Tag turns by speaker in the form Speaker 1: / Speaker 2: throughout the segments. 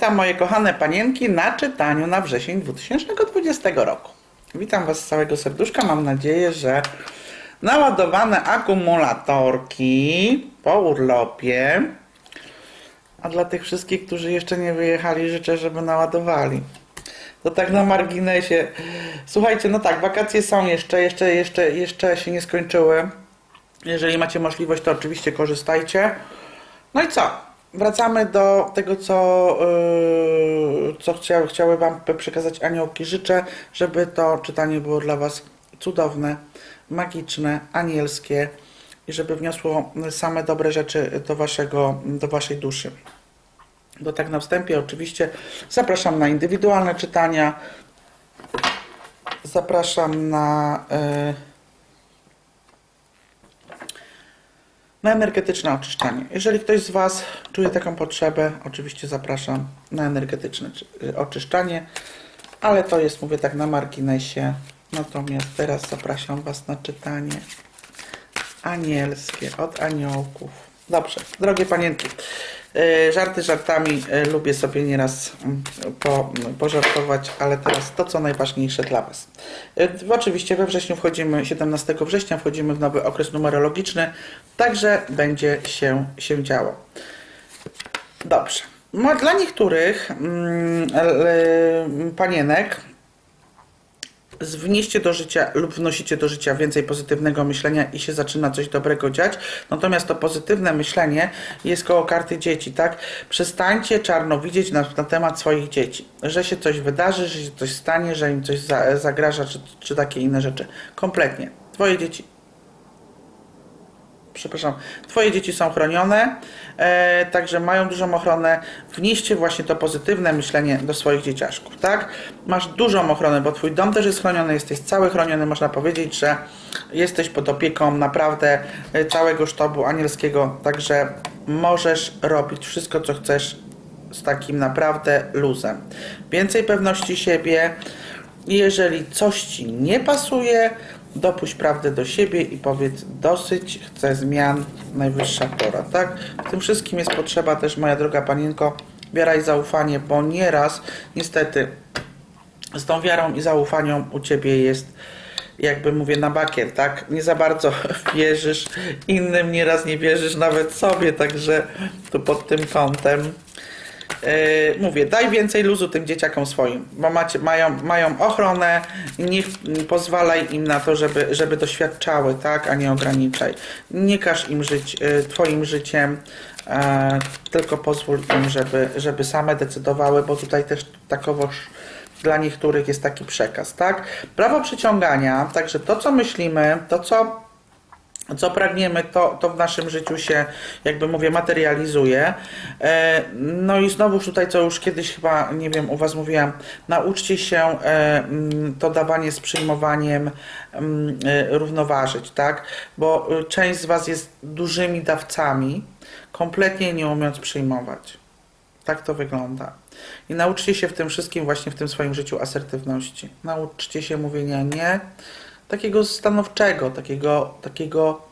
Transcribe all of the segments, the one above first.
Speaker 1: Witam moje kochane panienki na czytaniu na wrzesień 2020 roku. Witam Was z całego serduszka. Mam nadzieję, że naładowane akumulatorki po urlopie. A dla tych wszystkich, którzy jeszcze nie wyjechali, życzę, żeby naładowali. To tak na marginesie. Słuchajcie, no tak, wakacje są jeszcze, jeszcze, jeszcze, jeszcze się nie skończyły. Jeżeli macie możliwość, to oczywiście korzystajcie. No i co? Wracamy do tego, co, yy, co chciały, chciały Wam przekazać aniołki. Życzę, żeby to czytanie było dla Was cudowne, magiczne, anielskie i żeby wniosło same dobre rzeczy do, waszego, do Waszej duszy. To tak na wstępie oczywiście zapraszam na indywidualne czytania. Zapraszam na, yy, na energetyczne oczyszczanie. Jeżeli ktoś z Was czuje taką potrzebę, oczywiście zapraszam na energetyczne czy- oczyszczanie, ale to jest, mówię tak, na marginesie. Natomiast teraz zapraszam Was na czytanie anielskie od aniołków. Dobrze, drogie panienki, żarty żartami, yy, lubię sobie nieraz mm, po, pożartować, ale teraz to, co najważniejsze dla Was. Yy, oczywiście we wrześniu wchodzimy, 17 września wchodzimy w nowy okres numerologiczny, także będzie się, się działo. Dobrze. No, dla niektórych mm, y, panienek wnieście do życia lub wnosicie do życia więcej pozytywnego myślenia i się zaczyna coś dobrego dziać. Natomiast to pozytywne myślenie jest koło karty dzieci, tak? Przestańcie czarno widzieć na, na temat swoich dzieci, że się coś wydarzy, że się coś stanie, że im coś za, zagraża, czy, czy takie inne rzeczy. Kompletnie. Twoje dzieci przepraszam, Twoje dzieci są chronione, e, także mają dużą ochronę. Wnieście właśnie to pozytywne myślenie do swoich dzieciaszków, tak? Masz dużą ochronę, bo Twój dom też jest chroniony, jesteś cały chroniony, można powiedzieć, że jesteś pod opieką naprawdę e, całego sztabu anielskiego, także możesz robić wszystko, co chcesz z takim naprawdę luzem. Więcej pewności siebie, jeżeli coś Ci nie pasuje, dopuść prawdę do siebie i powiedz dosyć, chcę zmian, najwyższa pora, tak? W tym wszystkim jest potrzeba też, moja droga panienko, wiara i zaufanie, bo nieraz, niestety, z tą wiarą i zaufaniem u Ciebie jest, jakby mówię, na bakier, tak? Nie za bardzo wierzysz innym, nieraz nie wierzysz nawet sobie, także tu pod tym kątem mówię, daj więcej luzu tym dzieciakom swoim, bo macie, mają, mają ochronę i nie w- pozwalaj im na to, żeby, żeby doświadczały, tak, a nie ograniczaj. Nie każ im żyć yy, twoim życiem, e, tylko pozwól im, żeby, żeby same decydowały, bo tutaj też takowoż dla niektórych jest taki przekaz, tak? Prawo przyciągania, także to, co myślimy, to, co co pragniemy, to, to w naszym życiu się, jakby mówię, materializuje. E, No i znowuż tutaj, co już kiedyś chyba, nie wiem, u Was mówiłam, nauczcie się e, mm, to dawanie z przyjmowaniem mm, e, równoważyć, tak? Bo część z Was jest dużymi dawcami, kompletnie nie umiejąc przyjmować. Tak to wygląda. I nauczcie się w tym wszystkim, właśnie w tym swoim życiu asertywności. Nauczcie się mówienia nie, takiego stanowczego, takiego, takiego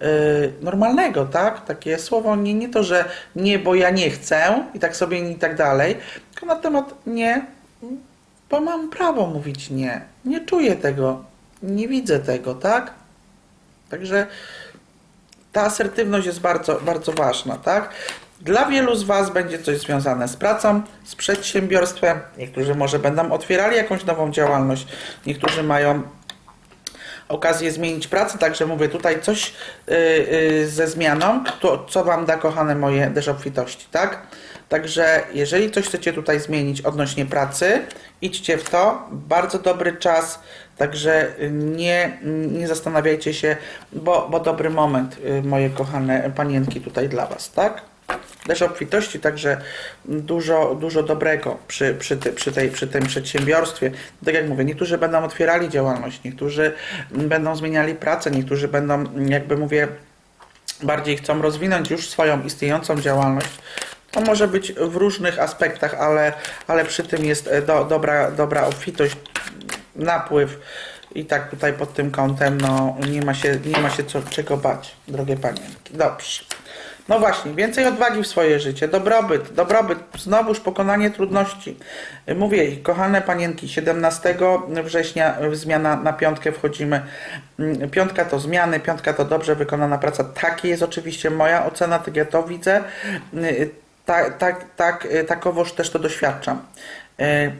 Speaker 1: yy, normalnego, tak? Takie słowo nie, nie to, że nie, bo ja nie chcę i tak sobie i tak dalej, tylko na temat nie, bo mam prawo mówić nie. Nie czuję tego, nie widzę tego, tak? Także ta asertywność jest bardzo, bardzo ważna, tak? Dla wielu z Was będzie coś związane z pracą, z przedsiębiorstwem. Niektórzy może będą otwierali jakąś nową działalność, niektórzy mają okazję zmienić pracę, także mówię tutaj coś yy, yy, ze zmianą, to co Wam da, kochane moje, też obfitości, tak? Także jeżeli coś chcecie tutaj zmienić odnośnie pracy, idźcie w to. Bardzo dobry czas, także nie, nie zastanawiajcie się, bo, bo dobry moment, yy, moje kochane panienki tutaj dla Was, tak? Też obfitości, także dużo, dużo dobrego przy, przy, ty, przy, tej, przy tym przedsiębiorstwie. Tak jak mówię, niektórzy będą otwierali działalność, niektórzy będą zmieniali pracę, niektórzy będą, jakby mówię, bardziej chcą rozwinąć już swoją istniejącą działalność. To może być w różnych aspektach, ale, ale przy tym jest e, do, dobra, dobra obfitość, napływ i tak tutaj pod tym kątem no, nie ma się, nie ma się co, czego bać, drogie panienki. Dobrze. No właśnie, więcej odwagi w swoje życie, dobrobyt, dobrobyt, znowuż pokonanie trudności. Mówię, kochane panienki, 17 września zmiana na piątkę wchodzimy. Mm, Piątka to zmiany, piątka to dobrze wykonana praca. Takie jest oczywiście moja ocena, tak ja to widzę. Tak, tak, tak, takowoż też to doświadczam. Y,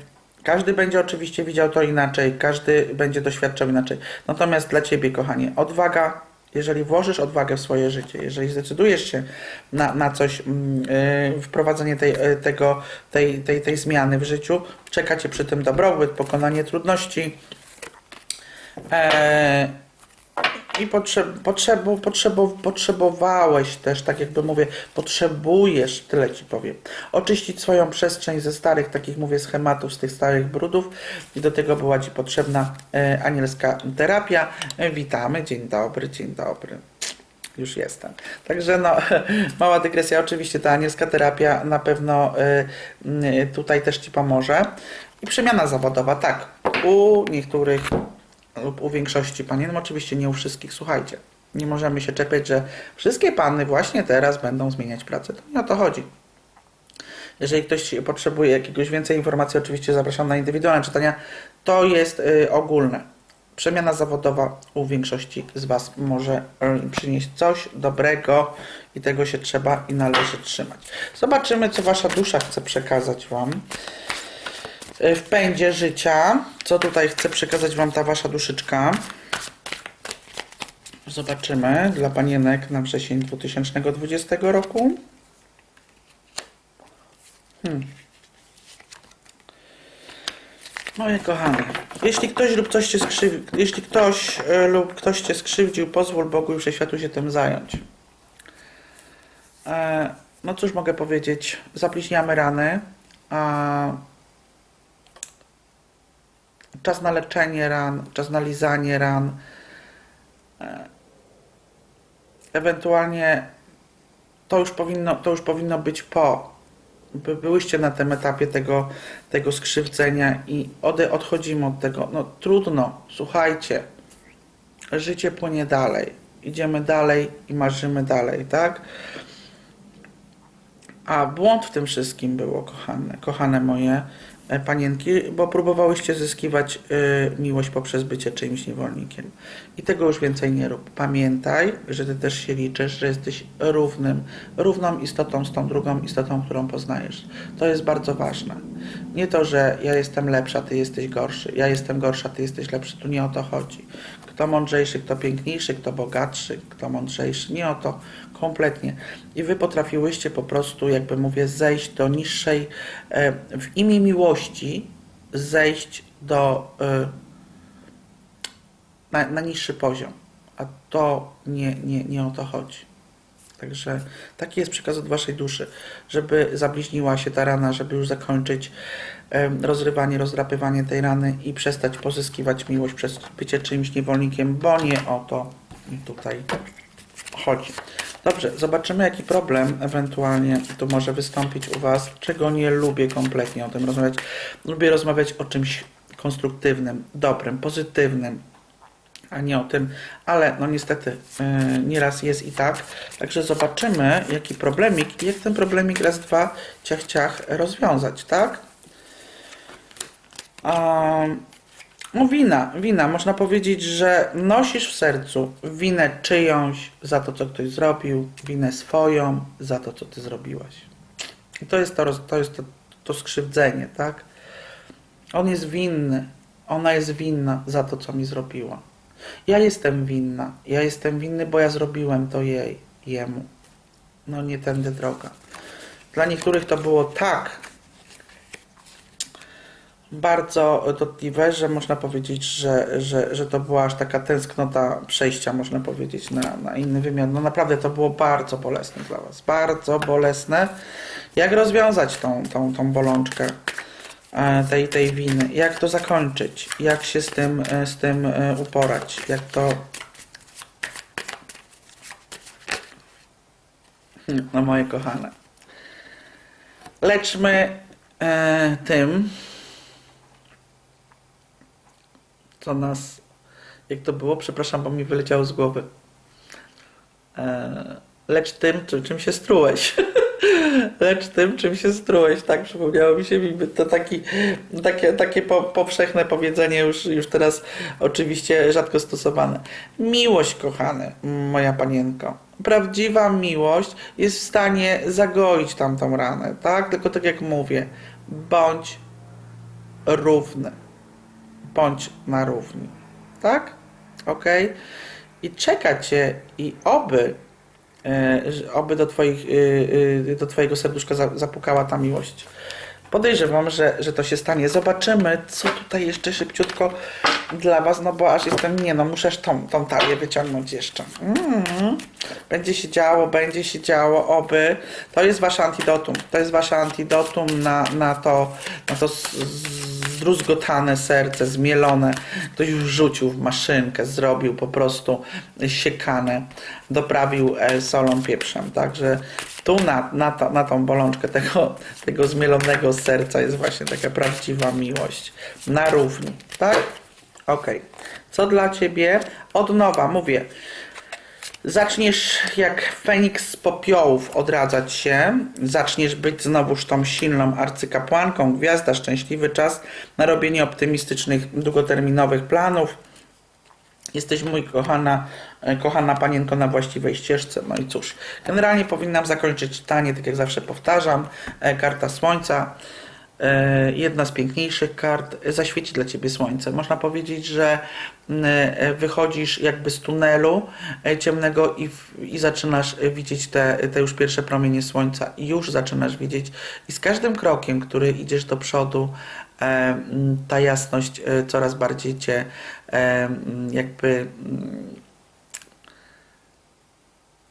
Speaker 1: Każdy będzie oczywiście widział to inaczej, każdy będzie doświadczał inaczej. Natomiast dla Ciebie, kochanie, odwaga, jeżeli włożysz odwagę w swoje życie, jeżeli zdecydujesz się na, na coś, mm, y, wprowadzenie tej, y, tego, tej, tej, tej zmiany w życiu, czeka Cię przy tym dobrobyt, pokonanie trudności. E, i potrzeb, potrzebo, potrzebo, potrzebowałeś też, tak jakby mówię, potrzebujesz, tyle ci powiem, oczyścić swoją przestrzeń ze starych, takich mówię, schematów, z tych starych brudów i do tego była ci potrzebna e, anielska terapia. E, witamy, dzień dobry, dzień dobry. Już jestem. Także no, mała dygresja. Oczywiście ta anielska terapia na pewno y, tutaj też Ci pomoże. I przemiana zawodowa, tak. U niektórych lub u większości panien, oczywiście nie u wszystkich, słuchajcie. Nie możemy się czepiać, że wszystkie panny właśnie teraz będą zmieniać pracę. To nie o to chodzi. Jeżeli ktoś potrzebuje jakiegoś więcej informacji, oczywiście zapraszam na indywidualne czytania. To jest y, ogólne. Przemiana zawodowa u większości z Was może y, przynieść coś dobrego i tego się trzeba i należy trzymać. Zobaczymy, co Wasza dusza chce przekazać Wam w pędzie życia. Co tutaj chce przekazać Wam ta Wasza duszyczka? Zobaczymy dla panienek na wrzesień 2020 roku. Moje kochane, jeśli ktoś lub coś cię skrzywdził, jeśli ktoś e, lub ktoś cię skrzywdził, pozwól Bogu i Wszechświatu się tym zająć. E, no cóż mogę powiedzieć, zabliźniamy rany, a czas na leczenie ran, czas na lizanie ran, e, ewentualnie to już powinno, to już powinno być po. By byłyście na tym etapie tego, tego skrzywdzenia i ode, odchodzimy od tego. No trudno, słuchajcie. Życie płynie dalej. Idziemy dalej i marzymy dalej, tak? A błąd w tym wszystkim było, kochane, kochane moje panienki, bo próbowałyście zyskiwać y, miłość poprzez bycie czyimś niewolnikiem. I tego już więcej nie rób. Pamiętaj, że ty też się liczysz, że jesteś równym, równą istotą z tą drugą istotą, którą poznajesz. To jest bardzo ważne. Nie to, że ja jestem lepsza, ty jesteś gorszy, ja jestem gorsza, ty jesteś lepszy. Tu nie o to chodzi. Kto mądrzejszy, kto piękniejszy, kto bogatszy, kto mądrzejszy. Nie o to kompletnie. I wy potrafiłyście po prostu, jakby mówię, zejść do niższej, e, w imię miłości, zejść do, e, na, na niższy poziom. A to nie, nie, nie o to chodzi. Także taki jest przekaz od waszej duszy, żeby zabliźniła się ta rana, żeby już zakończyć rozrywanie, rozdrapywanie tej rany i przestać pozyskiwać miłość przez bycie czyimś niewolnikiem, bo nie o to tutaj chodzi. Dobrze, zobaczymy jaki problem ewentualnie tu może wystąpić u Was, czego nie lubię kompletnie o tym rozmawiać. Lubię rozmawiać o czymś konstruktywnym, dobrym, pozytywnym, a nie o tym, ale no niestety yy, nieraz jest i tak. Także zobaczymy jaki problemik i jak ten problemik raz, dwa, ciach, ciach rozwiązać, tak? Um, no wina, wina. Można powiedzieć, że nosisz w sercu winę czyjąś za to, co ktoś zrobił, winę swoją za to, co ty zrobiłaś. I to jest to, to, jest to, to skrzywdzenie, tak? On jest winny, ona jest winna za to, co mi zrobiła. Ja jestem winna, ja jestem winny, bo ja zrobiłem to jej, jemu. No nie tędy droga. Dla niektórych to było tak bardzo dotkliwe, że można powiedzieć, że, że, że to była aż taka tęsknota przejścia, można powiedzieć, na, na inny wymiar. No naprawdę to było bardzo bolesne dla Was, bardzo bolesne. Jak rozwiązać tą, tą, tą bolączkę tej, tej winy? Jak to zakończyć? Jak się z tym, e, z tym e, uporać? Jak to... Hmm, No moje kochane. Leczmy e, tym, co nas. Jak to było? Przepraszam, bo mi wyleciało z głowy. E, lecz tym, czym się strułeś. lecz tym, czym się strułeś. Tak przypomniało mi się, to taki, takie, takie po, powszechne powiedzenie, już, już teraz oczywiście rzadko stosowane. Miłość, kochany, moja panienko. Prawdziwa miłość jest w stanie zagoić tamtą ranę, tak? Tylko tak jak mówię, bądź równy. Bądź na równi. Tak? Ok? I czeka cię i oby, oby do, twoich, e, e, do twojego serduszka za- zapukała ta miłość. Podejrzewam, że, że to się stanie. Zobaczymy, co tutaj jeszcze szybciutko dla was, no bo aż jestem, nie no, muszę tą, tą talię wyciągnąć jeszcze. Mm. Będzie się działo, będzie się działo, oby. To jest wasze antidotum. To jest wasze antidotum na, na to, na to zdruzgotane serce, zmielone. Ktoś wrzucił w maszynkę, zrobił po prostu siekane, doprawił e, solą, pieprzem. Także tu na, na, to, na tą bolączkę tego, tego zmielonego serca jest właśnie taka prawdziwa miłość. Na równi, tak? Okej. Co dla ciebie? Od nowa, mówię. Zaczniesz jak Feniks z popiołów odradzać się, zaczniesz być znowuż tą silną arcykapłanką, gwiazda, szczęśliwy czas na robienie optymistycznych, długoterminowych planów. Jesteś mój kochana, e, kochana panienko na właściwej ścieżce. No i cóż, generalnie powinnam zakończyć czytanie, tak jak zawsze powtarzam. E, Karta Słońca, jedna z piękniejszych kart, e, zaświeci dla Ciebie słońce. Można powiedzieć, że m, e, wychodzisz jakby z tunelu e, ciemnego i, i zaczynasz e, widzieć te, te już pierwsze promienie słońca. I już zaczynasz widzieć. I z każdym krokiem, który idziesz do przodu, e, m, ta jasność e, coraz bardziej Cię e, m, jakby mm,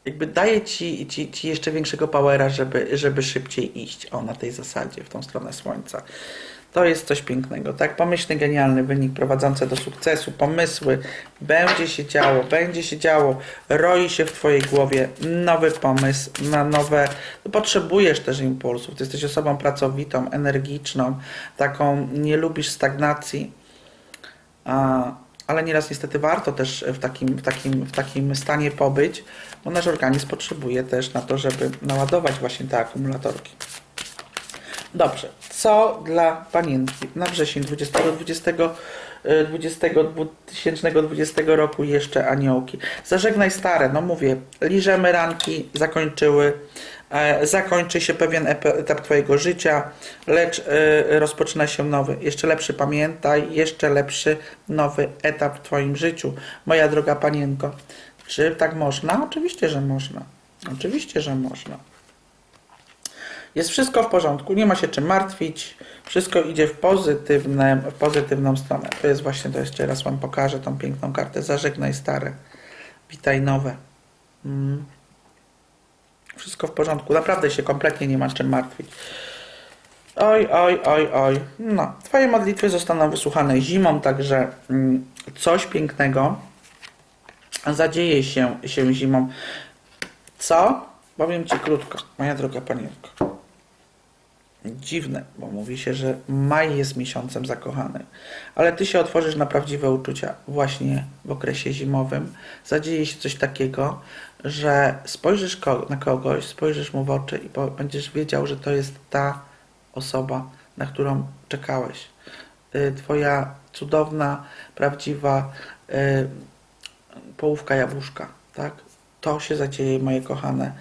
Speaker 1: jakby daje ci, ci, ci jeszcze większego powera, żeby, żeby szybciej iść. O, na tej zasadzie, w tą stronę słońca. To jest coś pięknego, tak? Pomyślny, genialny wynik prowadzący do sukcesu, pomysły, będzie się działo, będzie się działo, roi się w Twojej głowie nowy pomysł na nowe. No, potrzebujesz też impulsów. Ty jesteś osobą pracowitą, energiczną, taką, nie lubisz stagnacji. A, ale nieraz niestety warto też w takim, w, takim, w takim stanie pobyć, bo nasz organizm potrzebuje też na to, żeby naładować właśnie te akumulatorki. Dobrze, co dla panienki na wrzesień 2020, e, 20, 2020 roku jeszcze aniołki? Zażegnaj stare, no mówię, liżemy ranki, zakończyły, e, zakończy się pewien etap Twojego życia, lecz e, rozpoczyna się nowy, jeszcze lepszy, pamiętaj, jeszcze lepszy nowy etap w Twoim życiu, moja droga panienko. Czy tak można? Oczywiście, że można. Oczywiście, że można. Jest wszystko w porządku, nie ma się czym martwić, wszystko idzie w, pozytywne, w pozytywną stronę. To jest właśnie, to jeszcze raz Wam pokażę tą piękną kartę. Zażegnaj stare, witaj nowe. Mm. Wszystko w porządku, naprawdę się kompletnie nie ma czym martwić. Oj, oj, oj, oj. No, Twoje modlitwy zostaną wysłuchane zimą, także mm, coś pięknego zadzieje się, się zimą. Co? Powiem Ci krótko, moja droga panienko. Dziwne, bo mówi się, że maj jest miesiącem zakochany, ale Ty się otworzysz na prawdziwe uczucia właśnie w okresie zimowym. Zadzieje się coś takiego, że spojrzysz na kogoś, spojrzysz mu w oczy i będziesz wiedział, że to jest ta osoba, na którą czekałeś. Y, Twoja cudowna, prawdziwa y, połówka jabłuszka, tak? To się zadzieje, moje kochane,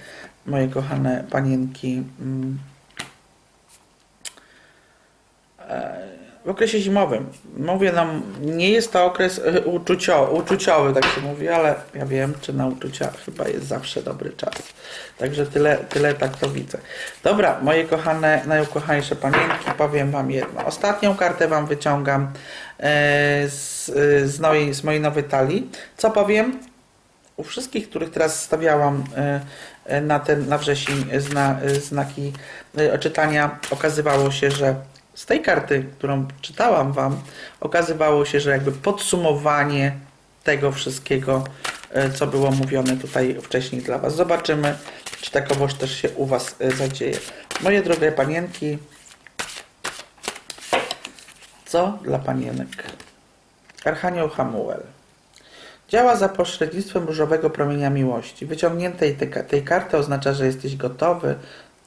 Speaker 1: moje kochane panienki. E, W okresie zimowym. Mówię nam, nie jest to okres e, uczucio, uczuciowy, tak się mówi, ale ja wiem, czy na uczucia chyba jest zawsze dobry czas. Także tyle, tyle tak to widzę. Dobra, moje kochane, najukochańsze panienki, powiem Wam jedno. Ostatnią kartę Wam wyciągam e, z, z, mojej, z mojej nowej talii. Co powiem? U wszystkich, których teraz stawiałam na ten na wrzesień zna, znaki czytania, okazywało się, że z tej karty, którą czytałam Wam, okazywało się, że jakby podsumowanie tego wszystkiego, e, co było mówione tutaj wcześniej dla Was. Zobaczymy, czy takowoż też się u Was e, zadzieje. Moje drogie panienki, co dla panienek? Archanioł Hamuel. Działa za pośrednictwem różowego promienia miłości. Wyciągniętej tej, tej karty oznacza, że jesteś gotowy.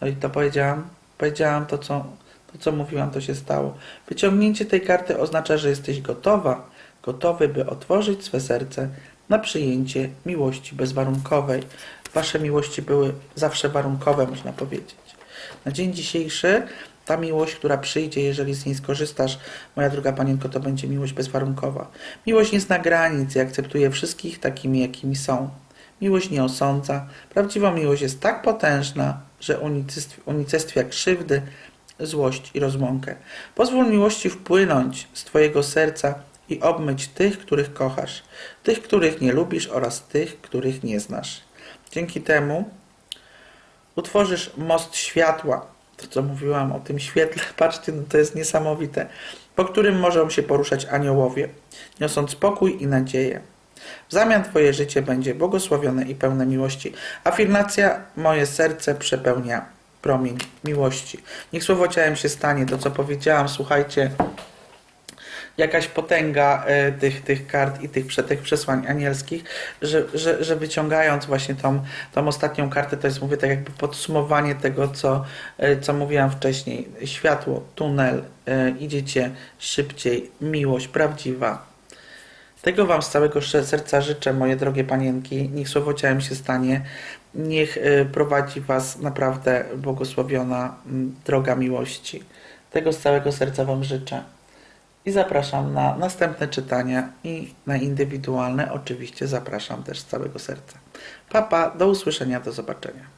Speaker 1: No i to powiedziałam, powiedziałam to co, to, co mówiłam, to się stało. Wyciągnięcie tej karty oznacza, że jesteś gotowa, gotowy, by otworzyć swe serce na przyjęcie miłości bezwarunkowej. Wasze miłości były zawsze warunkowe, można powiedzieć. Na dzień dzisiejszy ta miłość, która przyjdzie, jeżeli z niej skorzystasz, moja druga panienko, to będzie miłość bezwarunkowa. Miłość nie zna granic i akceptuje wszystkich takimi, jakimi są. Miłość nie osądza. Prawdziwa miłość jest tak potężna, że unicestwia, krzywdy, złość i rozłąkę. Pozwól miłości wpłynąć z Twojego serca i obmyć tych, których kochasz, tych, których nie lubisz oraz tych, których nie znasz. Dzięki temu utworzysz most światła. To, co mówiłam o tym świetle, patrzcie, no to jest niesamowite, po którym mogą się poruszać aniołowie, niosąc spokój i nadzieję. W zamian Twoje życie będzie błogosławione i pełne miłości. Afirmacja moje serce przepełnia promień miłości. Niech słowo ciałem się stanie, to co powiedziałam, słuchajcie, jakaś potęga e, tych, tych kart i tych, tych przesłań anielskich, że, że, że wyciągając właśnie tą, tą ostatnią kartę, to jest mówię tak jakby podsumowanie tego, co, e, co mówiłam wcześniej. Światło, tunel, e, idziecie szybciej, miłość prawdziwa. Tego Wam z całego serca życzę, moje drogie panienki. Niech słowo ciałem się stanie. Niech e, prowadzi Was naprawdę błogosławiona droga miłości. Tego z całego serca Wam życzę. I zapraszam na następne czytania i na indywidualne oczywiście zapraszam też z całego serca. Papa, do usłyszenia, do zobaczenia.